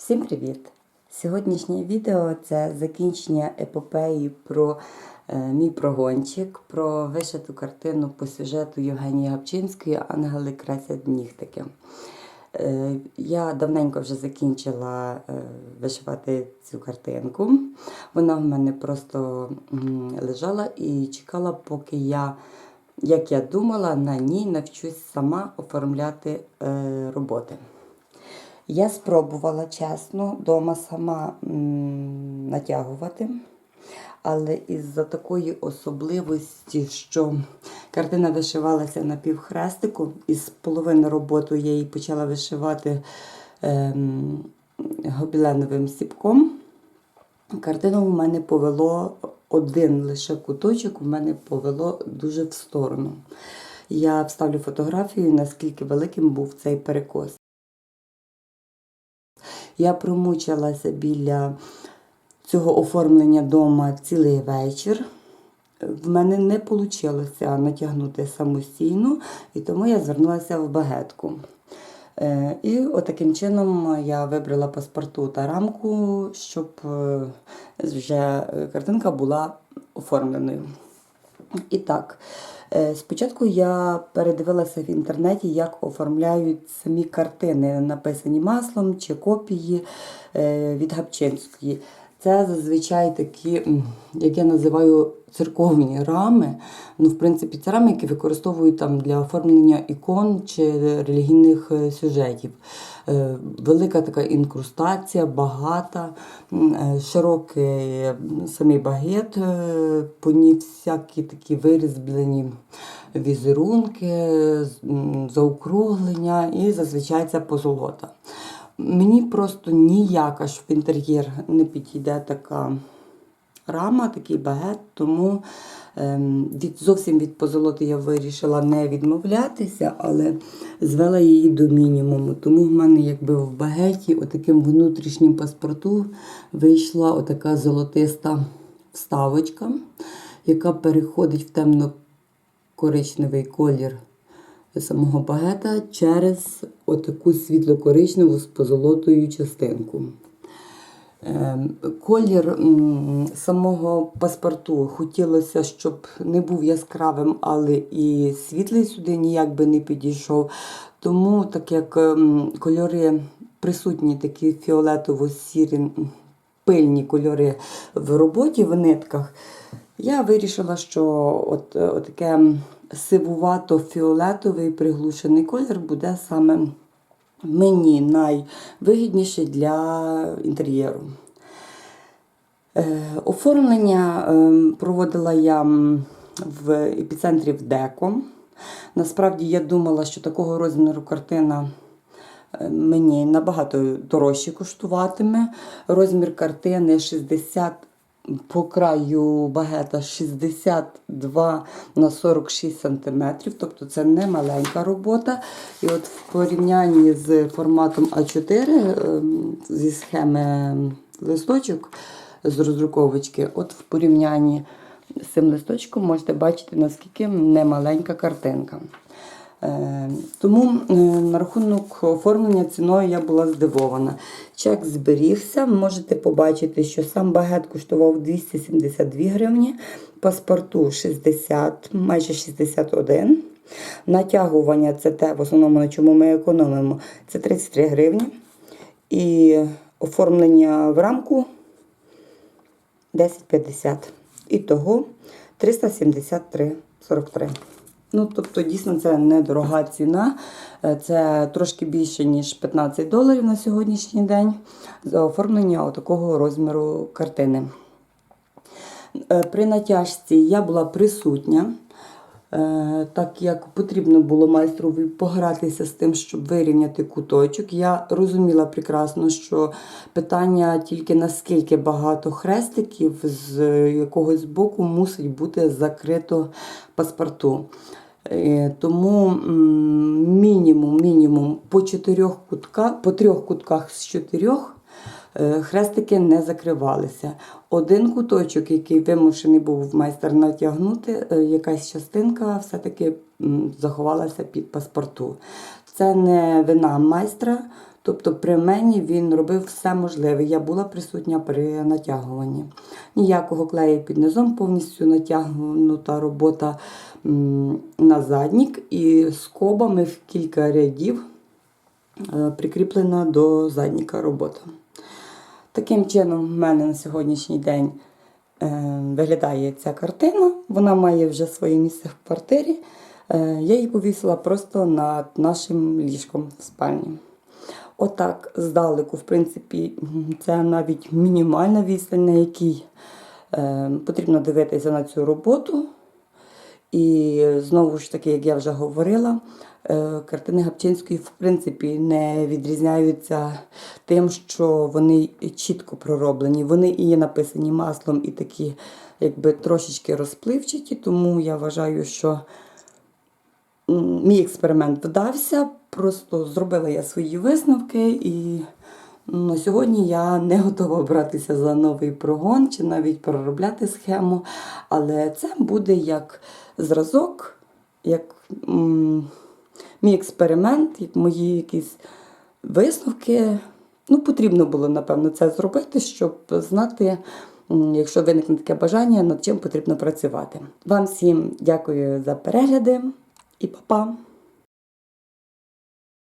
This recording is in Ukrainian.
Всім привіт! Сьогоднішнє відео це закінчення епопеї про е, мій прогончик, про вишиту картину по сюжету Євгенії Гапчинської Ангели красять нігтики. Е, я давненько вже закінчила е, вишивати цю картинку. Вона в мене просто м, лежала і чекала, поки я, як я думала, на ній навчусь сама оформляти е, роботи. Я спробувала чесно вдома сама натягувати, але із-за такої особливості, що картина вишивалася на півхрестику, із половини роботи я її почала вишивати ем, гобіленовим сіпком. Картину в мене повело один лише куточок, в мене повело дуже в сторону. Я вставлю фотографію, наскільки великим був цей перекос. Я промучилася біля цього оформлення дома цілий вечір. В мене не вийшло натягнути самостійно, і тому я звернулася в багетку. Е, І отаким чином я вибрала паспорту та рамку, щоб е, вже картинка була оформленою. І так, спочатку я передивилася в інтернеті, як оформляють самі картини, написані маслом чи копії е, від Гапчинської. Це зазвичай такі, як я називаю, церковні рами. Ну, в принципі, це рами, які використовують там для оформлення ікон чи релігійних е, сюжетів. Е, Велика така інкрустація, багата, е, широкий самий багет, по ній всякі такі вирізблені візерунки, заокруглення і зазвичай це позолота. Мені просто ніяка ж в інтер'єр не підійде така рама, такий багет, тому ем, від, зовсім від позолоти я вирішила не відмовлятися, але звела її до мінімуму. Тому в мене якби в багеті, отаким внутрішнім паспорту, вийшла отака золотиста вставочка, яка переходить в темно-коричневий колір самого багета через отаку світло-коричневу з позолотою частинку. Ем, Колір самого паспорту хотілося, щоб не був яскравим, але і світлий сюди ніяк би не підійшов. Тому, так як ем, кольори присутні, такі фіолетово-сірі, пильні кольори в роботі, в нитках, я вирішила, що от, е, от таке сивувато-фіолетовий приглушений колір буде саме мені найвигідніше для інтер'єру. Е, Оформлення е, проводила я в епіцентрі в Деко. Насправді я думала, що такого розміру картина е, мені набагато дорожче коштуватиме. Розмір картини 60 по краю багета 62 на 46 см, тобто це не маленька робота. І от в порівнянні з форматом А4 ем, зі схеми листочок з розруковочки, от в порівнянні з цим листочком можете бачити, наскільки немаленька картинка. Е, Тому е, на рахунок оформлення ціною я була здивована. Чек зберігся. Можете побачити, що сам багет коштував 272 гривні, паспорту 60, майже 61. Натягування це те, в основному на чому ми економимо, це 33 гривні. І оформлення в рамку 10,50. І того 373,43. Ну, тобто, дійсно, це недорога ціна. Е, Це трошки більше, ніж 15 доларів на сьогоднішній день за оформлення такого розміру картини. Е, При натяжці я була присутня, так як потрібно було майстрові погратися з тим, щоб вирівняти куточок. Я розуміла прекрасно, що питання тільки наскільки багато хрестиків з якогось боку мусить бути закрито паспорту. Е, Тому мінімум, мінімум по чотирьох кутках, по трьох кутках з чотирьох е, хрестики не закривалися. Один куточок, який вимушений був майстер натягнути, е, якась частинка все-таки заховалася під паспорту. Це не вина майстра, Тобто при мені він робив все можливе. Я була присутня при натягуванні. Ніякого клею під низом, повністю натягнута робота на заднік і скобами в кілька рядів е, прикріплена до задніка робота. Таким чином, в мене на сьогоднішній день е, виглядає ця картина. Вона має вже своє місце в квартирі. Е, я її повісила просто над нашим ліжком в спальні. Отак, здалеку, в принципі, це навіть мінімальна відстань, на якій е, потрібно дивитися на цю роботу. І знову ж таки, як я вже говорила, е, картини Гапчинської в принципі не відрізняються тим, що вони чітко пророблені. Вони і є написані маслом, і такі, якби трошечки розпливчаті, тому я вважаю, що мій експеримент вдався. Просто зробила я свої висновки, і на сьогодні я не готова братися за новий прогон чи навіть проробляти схему. Але це буде як зразок, як мій експеримент, як мої якісь висновки. Ну, потрібно було, напевно, це зробити, щоб знати, якщо виникне таке бажання, над чим потрібно працювати. Вам всім дякую за перегляди і па-па!